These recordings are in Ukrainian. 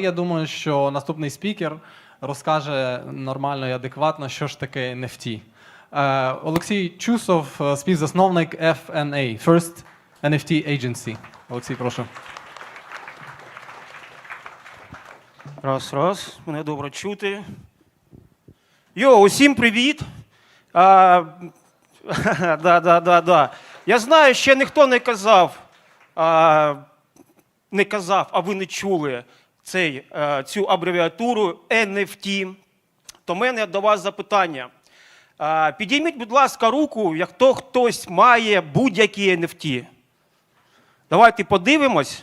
Я думаю, що наступний спікер розкаже нормально і адекватно, що ж таке NFT. Е, Олексій Чусов, е, співзасновник FNA, First NFT Agency. Олексій, прошу. Раз, раз, мене добре чути. Йо, усім привіт. А, да, да, да, да. Я знаю, ще ніхто не казав, а, не казав, а ви не чули цей, цю абревіатуру NFT. То в мене до вас запитання. Підійміть, будь ласка, руку, як то хтось має будь-які NFT. Давайте подивимось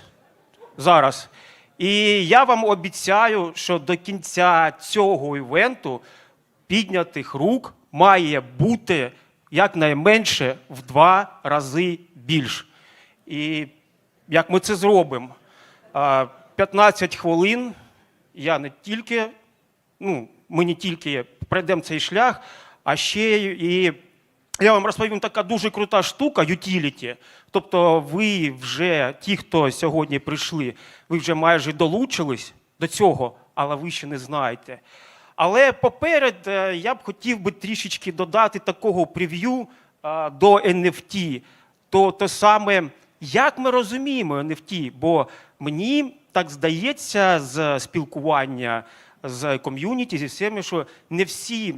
зараз. І я вам обіцяю, що до кінця цього івенту піднятих рук має бути якнайменше в два рази більше. І як ми це зробимо? А, 15 хвилин я не тільки, ну, ми не тільки пройдемо цей шлях, а ще і я вам розповім така дуже крута штука utility. Тобто, ви вже, ті, хто сьогодні прийшли, ви вже майже долучились до цього, але ви ще не знаєте. Але поперед е, я б хотів би трішечки додати такого прев'ю е, до NFT. То, то саме, як ми розуміємо NFT, бо мені так здається з спілкування з ком'юніті, зі всіми, що не всі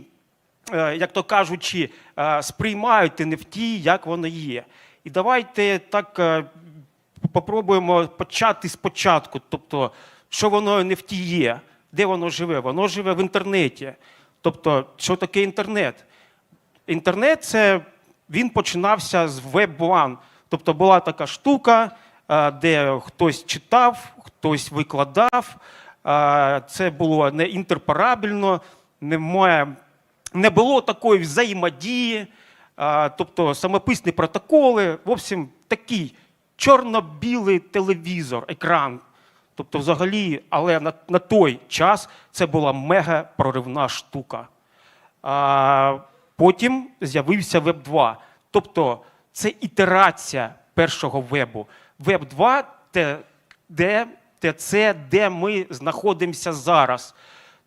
е, як то кажучи, е, сприймають NFT, як воно є. І давайте так е, попробуємо почати спочатку. Тобто, що воно NFT є, де воно живе? Воно живе в інтернеті. Тобто, що таке інтернет? Інтернет це він починався з Web 1. Тобто була така штука, де хтось читав, хтось викладав. Це було не інтерпарабельно, немає, не було такої взаємодії, тобто самописні протоколи. В общем, такий чорно-білий телевізор, екран. Тобто, взагалі, але на, на той час це була мега проривна штука. А, потім з'явився Web 2. Тобто це ітерація першого вебу. Web 2 те, де, те це, де ми знаходимося зараз.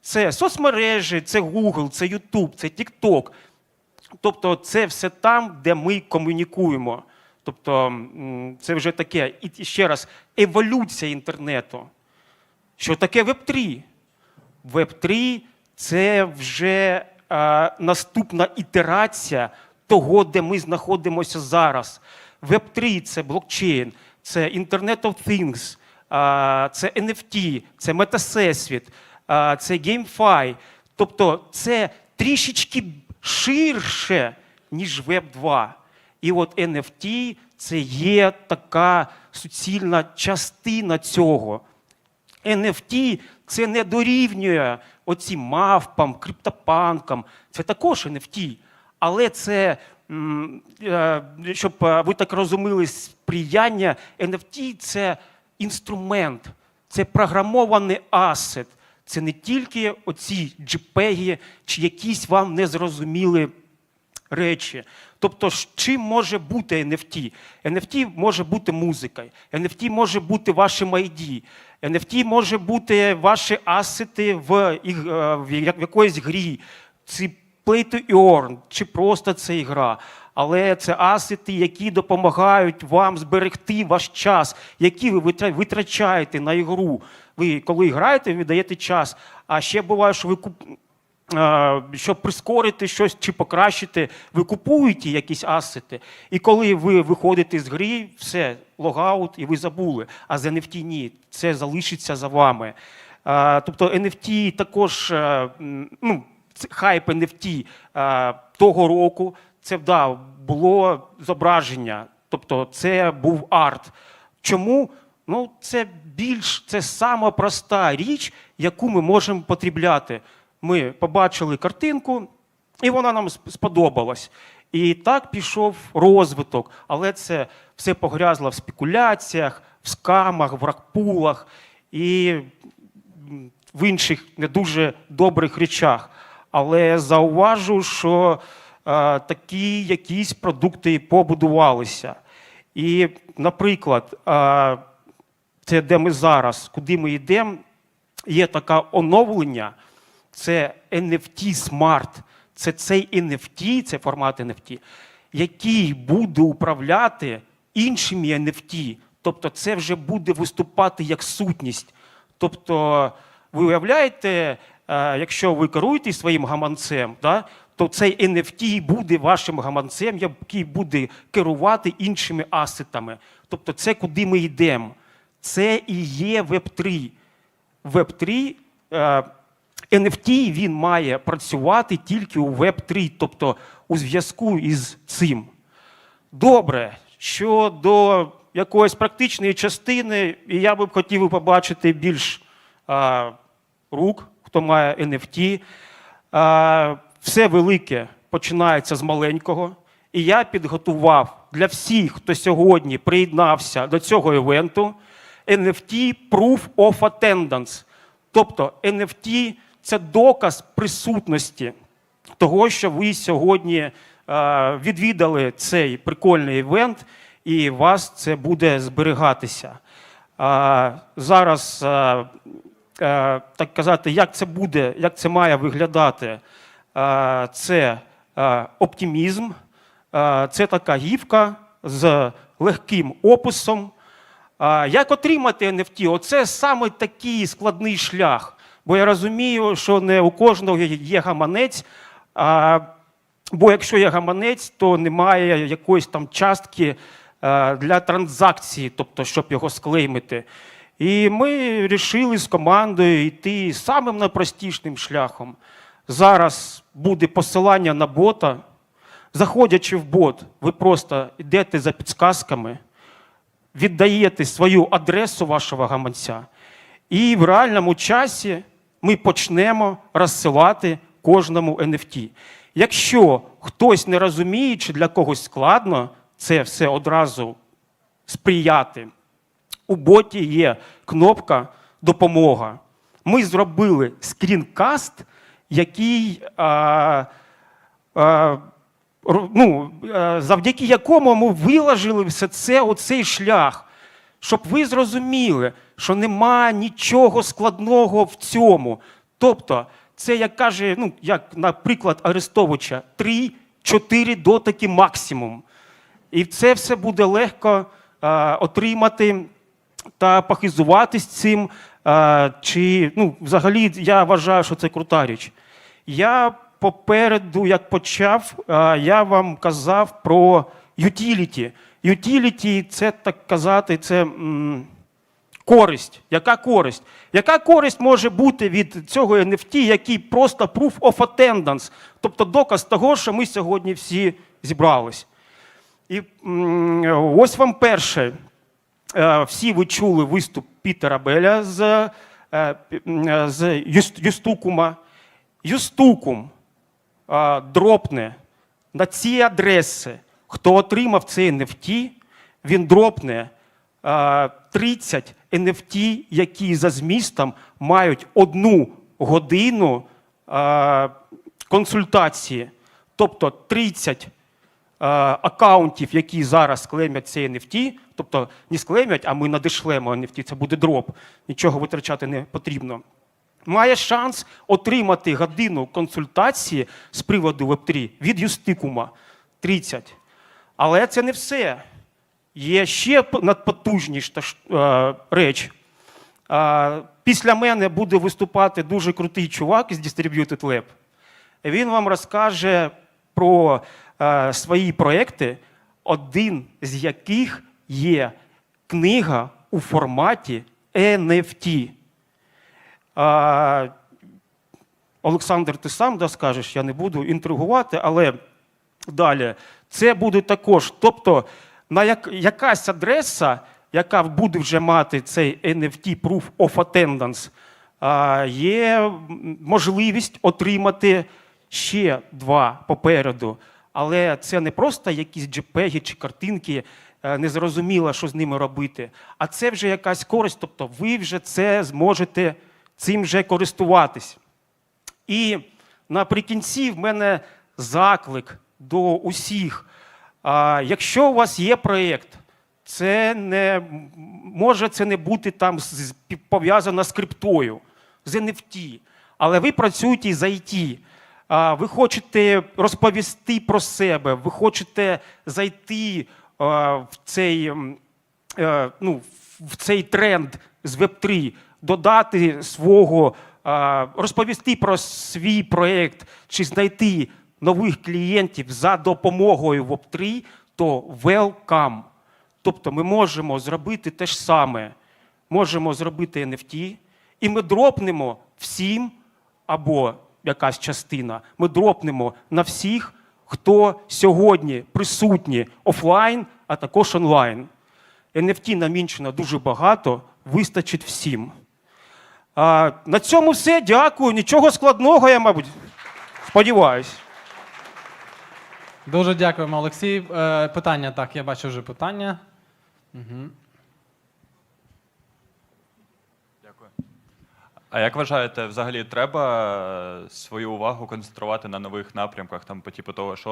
Це соцмережі, це Google, це YouTube, це TikTok. Тобто, це все там, де ми комунікуємо. Тобто, це вже таке, і ще раз, еволюція інтернету. Що таке Web3? Web3 це вже е, наступна ітерація того, де ми знаходимося зараз. Web3 це блокчейн, це Internet of Things, це NFT, це метасесвіт, це GameFi. Тобто це трішечки ширше, ніж Web 2. І от NFT це є така суцільна частина цього. NFT це не дорівнює оцім мавпам, криптопанкам. Це також NFT. Але це, щоб е, ви так розуміли, сприяння NFT це інструмент, це програмований асет. Це не тільки оці JPEG чи якісь вам незрозумілі речі. Тобто, чим може бути NFT? NFT може бути музикою, NFT може бути вашим ID, NFT може бути ваші асети в, е, в якоїсь грі, чи play to earn, чи просто це ігра. Але це асети, які допомагають вам зберегти ваш час, які ви витрачаєте на ігру. Ви коли граєте, ви даєте час. А ще буває, що ви куп... Щоб прискорити щось чи покращити, ви купуєте якісь асети. І коли ви виходите з гри, все, логаут, і ви забули. А з NFT ні, це залишиться за вами. Тобто NFT також, е, ну, це хайп NFT е, того року, це да, було зображення, тобто це був арт. Чому? Ну, це більш це сама проста річ, яку ми можемо потрібляти. Ми побачили картинку, і вона нам сподобалась. І так пішов розвиток, але це все погрязло в спекуляціях, в скамах, в ракпулах і в інших не дуже добрих речах. Але зауважу, що е, такі якісь продукти побудувалися. І, наприклад, е, це де ми зараз, куди ми йдемо, є таке оновлення, це NFT Smart. Це цей NFT, це формат NFT, який буде управляти іншими NFT. Тобто це вже буде виступати як сутність. Тобто, ви уявляєте, якщо ви керуєтесь своїм гаманцем, да, то цей NFT буде вашим гаманцем, який буде керувати іншими асетами. Тобто, це куди ми йдемо. Це і є Web3. Web3 е, NFT він має працювати тільки у Web3, тобто у зв'язку із цим. Добре, щодо якоїсь практичної частини, і я би хотів побачити більш а, рук, хто має NFT. Все велике починається з маленького. І я підготував для всіх, хто сьогодні приєднався до цього івенту, NFT Proof of Attendance. Тобто NFT це доказ присутності того, що ви сьогодні е, відвідали цей прикольний івент, і вас це буде зберігатися. Зараз, е, так казати, як це буде, як це має виглядати, Е, це е, оптимізм, е, це така гівка з легким описом. Як отримати NFT? Оце саме такий складний шлях. Бо я розумію, що не у кожного є гаманець. Бо якщо є гаманець, то немає якоїсь там частки е, для транзакції, тобто, щоб його склеймити. І ми вирішили з командою йти самим найпростішим шляхом. Зараз буде посилання на бота. Заходячи в бот, ви просто йдете за підсказками віддаєте свою адресу вашого гаманця, і в реальному часі ми почнемо розсилати кожному NFT. Якщо хтось не розуміє, чи для когось складно це все одразу сприяти, у боті є кнопка Допомога. Ми зробили скрінкаст, який а, а, ну, завдяки якому ми виложили все це, оцей шлях, щоб ви зрозуміли, що нема нічого складного в цьому. Тобто, це як каже, ну, як, наприклад, Арестовича, 3-4 дотики максимум. І це все буде легко е, отримати та похизуватись цим. Е, чи, ну, взагалі, я вважаю, що це крута річ. Я попереду, як почав, е, я вам казав про utility. Utility – це так казати, це користь. Яка користь? Яка користь може бути від цього NFT, який просто proof of attendance, тобто доказ того, що ми сьогодні всі зібрались. І ось вам перше. Е, Всі ви чули виступ Пітера Беля з, е, е, з Юстукума. Юстукум дропне на ці адреси, хто отримав цей NFT, він дропне е, 30 NFT, які за змістом мають одну годину консультації. Тобто 30 е, акаунтів, які зараз клеймять цей NFT, тобто не склеймять, а ми надишлемо NFT, це буде дроп, нічого витрачати не потрібно. Має шанс отримати годину консультації з приводу Web3 від Юстикума 30. Але це не все. Є ще надпотужніша е, реч. Е, Після мене буде виступати дуже крутий чувак із Distributed Lab. Він вам розкаже про е, свої проекти, один з яких є книга у форматі NFT. А, Олександр, ти сам да, скажеш, я не буду інтригувати, але далі. Це буде також. Тобто, на як, якась адреса, яка буде вже мати цей NFT Proof of Attendance, а, є можливість отримати ще два попереду. Але це не просто якісь JPEG чи картинки, е, незрозуміло, що з ними робити, а це вже якась користь, тобто ви вже це зможете цим вже користуватись. І наприкінці в мене заклик до усіх. Якщо у вас є проєкт, це не може це не бути там пов'язано з криптою. з NFT, але ви працюєте з IT. Ви хочете розповісти про себе, ви хочете зайти в цей, е, ну, в цей тренд з Web3, додати свого, розповісти про свій проєкт чи знайти нових клієнтів за допомогою Web3, то welcome. Тобто ми можемо зробити те ж саме. Можемо зробити NFT, і ми дропнемо всім або якась частина. Ми дропнемо на всіх, хто сьогодні присутні офлайн, а також онлайн. NFT намінчено дуже багато, вистачить всім. А, на цьому все. Дякую. Нічого складного, я, мабуть, сподіваюсь. Дуже дякуємо, Олексій. Е, питання, так, я бачу вже питання. Угу. А як вважаєте, взагалі треба е, свою увагу концентрувати на нових напрямках, там по типу того ж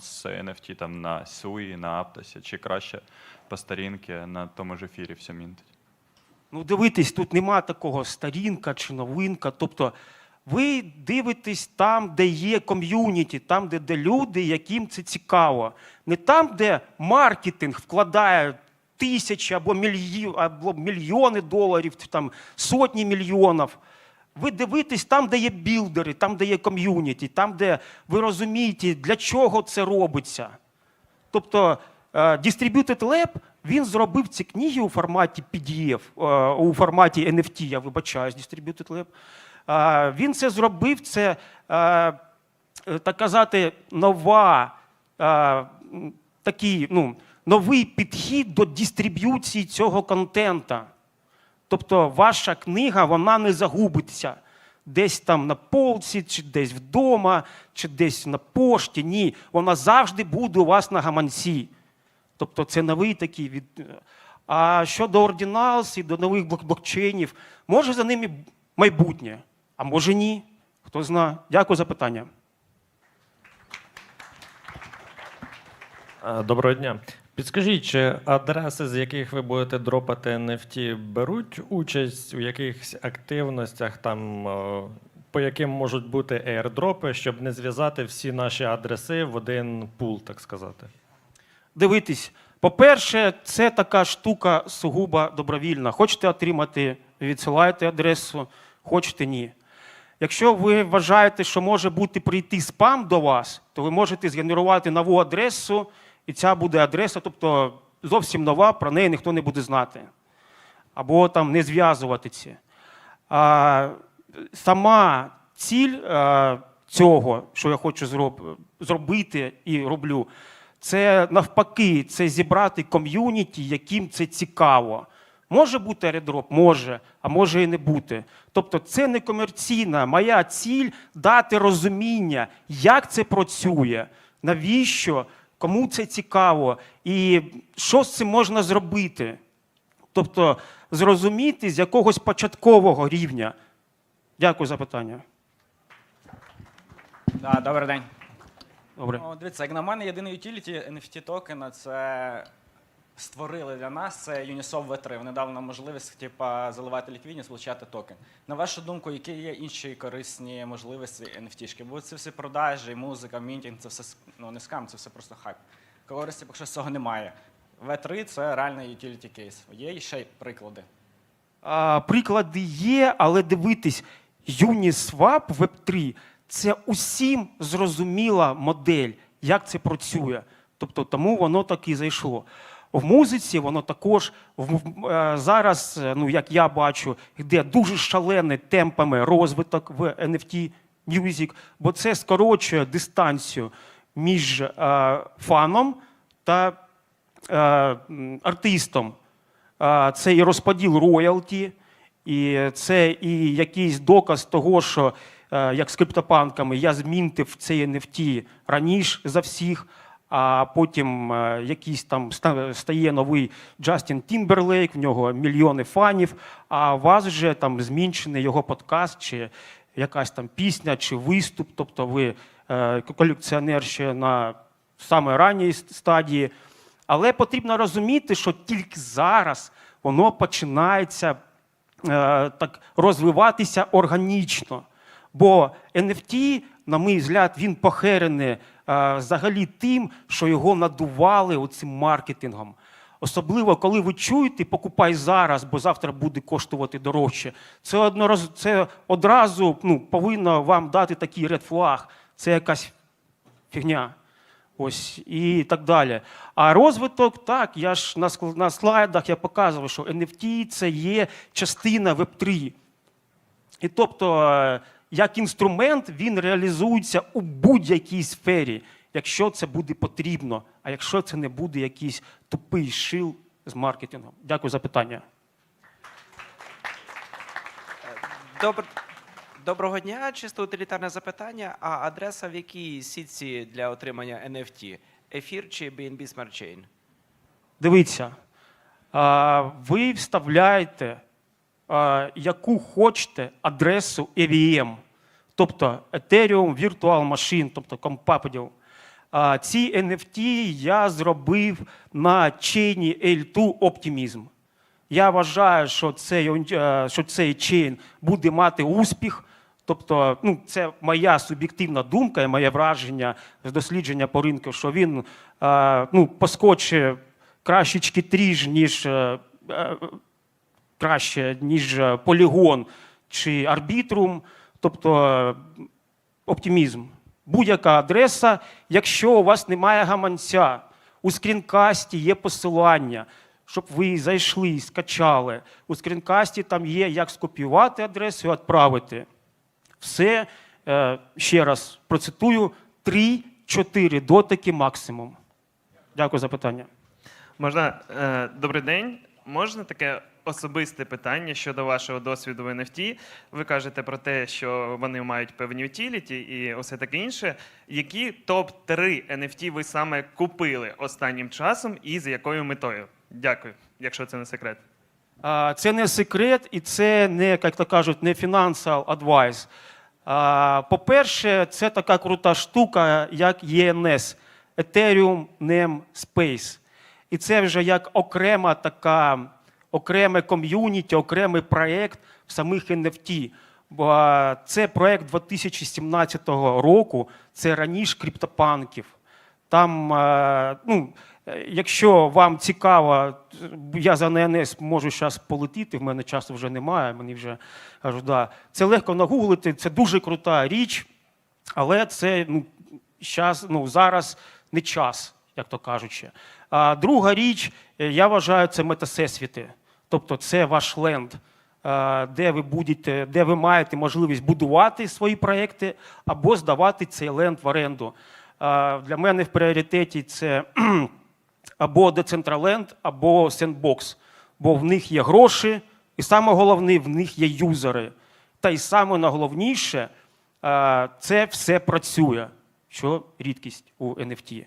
з NFT, там на SUI, на Aptos, чи краще по старінки на тому ж ефірі все мінтить? Ну, дивитесь, тут нема такого старінка чи новинка. Тобто ви дивитесь там, де є ком'юніті, там, де, де люди, яким це цікаво. Не там, де маркетинг вкладає тисячі або, мільйо, або мільйони доларів, там, сотні мільйонів. Ви дивитесь там, де є білдери, там, де є ком'юніті, там, де ви розумієте, для чого це робиться. Тобто е, Distributed Lab, він зробив ці книги у форматі PDF, е, у форматі NFT, я вибачаюсь, Distributed Lab. Е, Він це зробив, це, так казати, нова, такий, ну, новий підхід до дистриб'юції цього контента. Тобто ваша книга вона не загубиться десь там на полці, чи десь вдома, чи десь на пошті. Ні, вона завжди буде у вас на гаманці. Тобто це новий такий від. А щодо Ordinals і до нових блокчейнів, може за ними майбутнє, а може ні. Хто знає. Дякую за питання. Е, Доброго дня. Підскажіть, чи адреси, з яких ви будете дропати NFT, беруть участь у якихось активностях, там, по яким можуть бути airdропи, щоб не зв'язати всі наші адреси в один пул, так сказати? Дивитись, по-перше, це така штука сугубо добровільна. Хочете отримати, відсилаєте адресу, хочете ні. Якщо ви вважаєте, що може бути прийти спам до вас, то ви можете згенерувати нову адресу, і ця буде адреса, тобто зовсім нова, про неї ніхто не буде знати. Або там не зв'язувати це. А, сама ціль а, цього, що я хочу зроб, зробити і роблю, це навпаки, це зібрати ком'юніті, яким це цікаво. Може бути редроп, може, а може і не бути. Тобто це не комерційна. Моя ціль дати розуміння, як це працює, навіщо, кому це цікаво, і що з цим можна зробити. Тобто зрозуміти з якогось початкового рівня. Дякую за питання. Да, добрий день. Добре. О, дивіться, як на мене, єдиний утіліті NFT токена це створили для нас це Uniswap V3. Вони дали нам можливість типа, заливати ліквідність, получати токен. На вашу думку, які є інші корисні можливості NFT-шки? Бо це всі продажі, музика, мінтінг, це все ну, не скам, це все просто хайп. Користі поки що цього немає. V3 це реальний utility кейс. Є ще й приклади. А, приклади є, але дивитись, Uniswap Web3 це усім зрозуміла модель, як це працює. Тобто тому воно так і зайшло. В музиці воно також е, зараз, е, ну як я бачу, йде дуже шалений темпами розвиток в NFT Music, бо це скорочує дистанцію між е, фаном та артистом. Це і розподіл роялті, і це і якийсь доказ того, що як з криптопанками я змінтив цей NFT раніше за всіх, а потім е, якийсь там ста- стає новий Джастін Тімберлейк, в нього мільйони фанів, а у вас вже там змінчений його подкаст, чи якась там пісня, чи виступ, тобто ви е, колекціонер ще на саме ранній стадії. Але потрібно розуміти, що тільки зараз воно починається так розвиватися органічно. Бо NFT, на мій взгляд, він похерений е, взагалі тим, що його надували оцим маркетингом. Особливо, коли ви чуєте, покупай зараз, бо завтра буде коштувати дорожче. Це, однораз, це одразу ну, повинно вам дати такий ред флаг. Це якась фігня. Ось і так далі. А розвиток, так, я ж на, на слайдах я показував, що NFT це є частина Web3. І тобто, е, як інструмент, він реалізується у будь-якій сфері, якщо це буде потрібно, а якщо це не буде якийсь тупий шил з маркетингом. Дякую за питання. Добр... Доброго дня, чисто утилітарне запитання. А адреса в якій сітці для отримання NFT? Ефір чи BNB Smart Chain? Дивіться, ви вставляєте яку хочете адресу EVM, тобто Ethereum Virtual Machine, тобто. А, Ці NFT я зробив на чейні L2 Optimism. Я вважаю, що цей, е, що цей чейн буде мати успіх. Тобто, ну, це моя суб'єктивна думка і моє враження з дослідження по ринку, що він е, ну, поскоче кращечки тріж, ніж е, краще, ніж полігон чи арбітрум, тобто оптимізм. Будь-яка адреса, якщо у вас немає гаманця, у скрінкасті є посилання, щоб ви зайшли, скачали. У скрінкасті там є, як скопіювати адресу і відправити. Все, е, ще раз процитую, 3-4 дотики максимум. Дякую за питання. Можна е, добрий день. Можна таке особисте питання щодо вашого досвіду в NFT? Ви кажете про те, що вони мають певні утіліті і усе таке інше. Які топ 3 NFT ви саме купили останнім часом і з якою метою? Дякую, якщо це не секрет. Це не секрет і це не, як то кажуть, не financial advice. А, По-перше, це така крута штука, як ENS – Ethereum Name Space. І це вже як окрема така, окреме ком'юніті, окремий проєкт в самих NFT. Це проєкт 2017 року, це раніше криптопанків. Там, ну, е, якщо вам цікаво, я за ННС можу зараз полетіти, в мене часу вже немає, мені вже кажу, да. Це легко нагуглити, це дуже крута річ, але це ну, щас, ну, зараз не час, як то кажучи. А друга річ, е, я вважаю, це метасесвіти. Тобто це ваш ленд, е, де ви будете, де ви маєте можливість будувати свої проекти або здавати цей ленд в оренду. Е, Для мене в пріоритеті це або Decentraland, або Sandbox, бо в них є гроші, і саме головне, в них є юзери. Та й саме найголовніше, е, це все працює, що рідкість у NFT.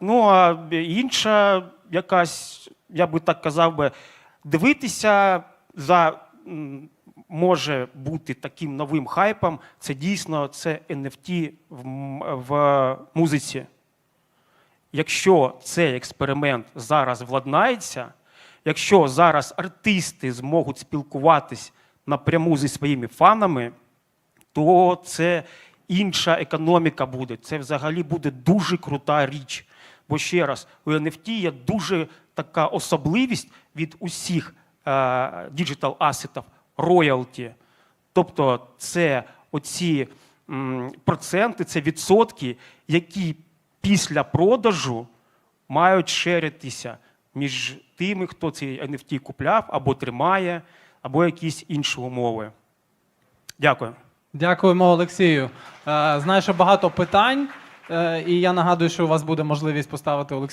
Ну, а інша якась, я би так казав би, дивитися за може бути таким новим хайпом. Це дійсно це NFT в, в музиці. Якщо цей експеримент зараз владнається, якщо зараз артисти зможуть спілкуватись напряму зі своїми фанами, то це інша економіка буде. Це взагалі буде дуже крута річ. Бо ще раз, у NFT є дуже така особливість від усіх е, діджитал асетів роялті. Тобто це оці проценти, це відсотки, які після продажу мають шеритися між тими, хто цей NFT купляв або тримає, або якісь інші умови. Дякую. Дякуємо, Олексію. Е, Знаю, що багато питань, е, і я нагадую, що у вас буде можливість поставити Олексію.